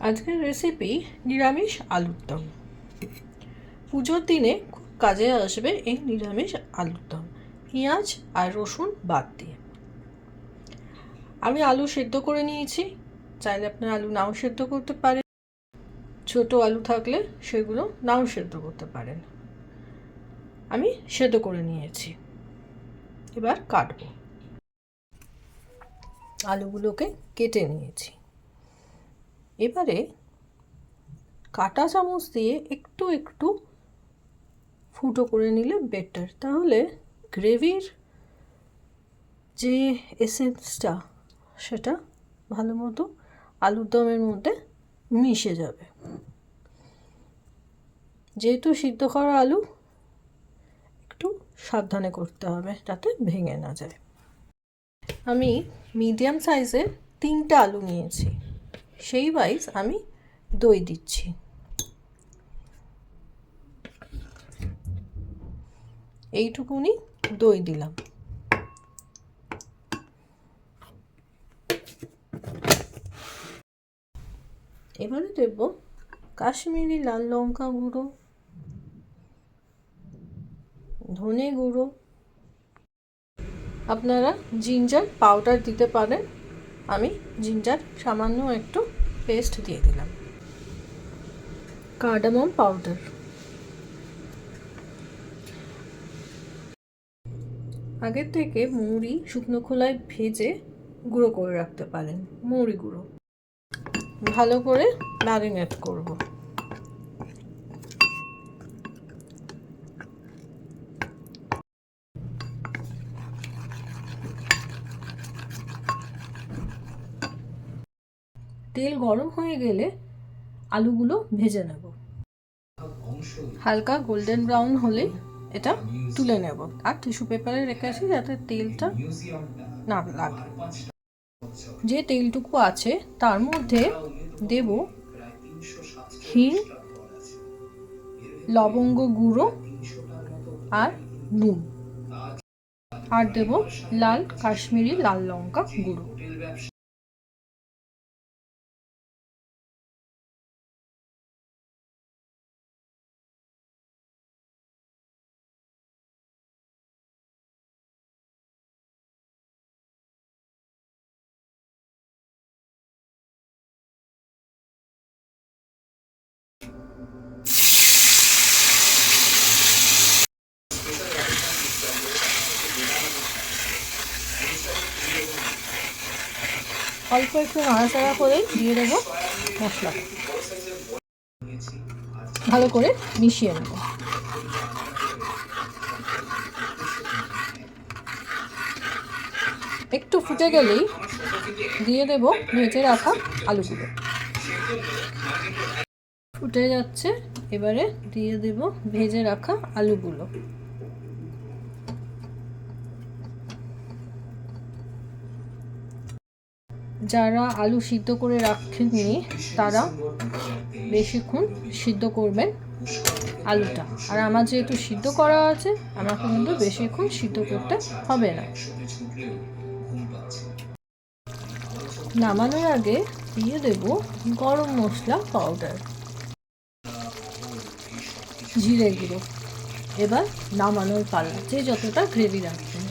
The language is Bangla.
আজকের রেসিপি নিরামিষ আলুর দম। পুজোর দিনে খুব কাজে আসবে এই নিরামিষ আলুর দম। পেঁয়াজ আর রসুন বাদ দিয়ে। আমি আলু সেদ্ধ করে নিয়েছি। চাইলে আপনার আলু নাও সেদ্ধ করতে পারেন। ছোট আলু থাকলে সেগুলো নাও সেদ্ধ করতে পারেন। আমি সেদ্ধ করে নিয়েছি। এবার কাটবো। আলুগুলোকে কেটে নিয়েছি। এবারে কাটা চামচ দিয়ে একটু একটু ফুটো করে নিলে বেটার তাহলে গ্রেভির যে এসেন্সটা সেটা ভালো মতো আলুর দমের মধ্যে মিশে যাবে। যেহেতু সিদ্ধ করা আলু, একটু সাবধানে করতে হবে যাতে ভেঙে না যায়। আমি মিডিয়াম সাইজের তিনটা আলু নিয়েছি। সেই ওয়াইজ আমি দই দিচ্ছি। এইটুকুনি দই দিলাম। এবারে দেব কাশ্মীরি লাল লঙ্কা গুঁড়ো, ধনে গুঁড়ো। আপনারা জিঞ্জার পাউডার দিতে পারেন। আমি জিঞ্জার সামান্য একটু পেস্ট দিয়ে দিলাম। কার্ডামম পাউডার আগের থেকে মুড়ি শুকনো খোলায় ভেজে গুঁড়ো করে রাখতে পারেন, মুড়ি গুঁড়ো। ভালো করে ম্যারিনেট করব। তেল গরম হয়ে গেলে আলুগুলো ভেজে নেব। হালকা গোল্ডেন ব্রাউন হলে এটা তুলে নেব। আর টিস্যু পেপারে রেখেছি যাতে তেলটা না লাগে। যে তেলটুকু আছে, তার মধ্যে দেব হিং, লবঙ্গ গুঁড়ো আর নুন। আর দেব লাল কাশ্মীরি লাল লঙ্কা গুঁড়ো। অল্প একটু নাড়াচাড়া করেই দিয়ে দেবো মশলা। ভালো করে মিশিয়ে নেব। একটু ফুটে গেলেই দিয়ে দেব ভেজে রাখা আলুগুলো। ফুটে যাচ্ছে, এবারে দিয়ে দেব ভেজে রাখা আলুগুলো। যারা আলু সিদ্ধ করে রাখেননি তারা বেশিক্ষণ সিদ্ধ করবেন আলুটা। আর আমার যেহেতু সিদ্ধ করা আছে, আমাকে কিন্তু বেশিক্ষণ সিদ্ধ করতে হবে না। নামানোর আগে দিয়ে দেব গরম মশলা পাউডার জিরে গুঁড়ো। এবার নামানোর পালা, যে যতটা গ্রেভি রাখবেন।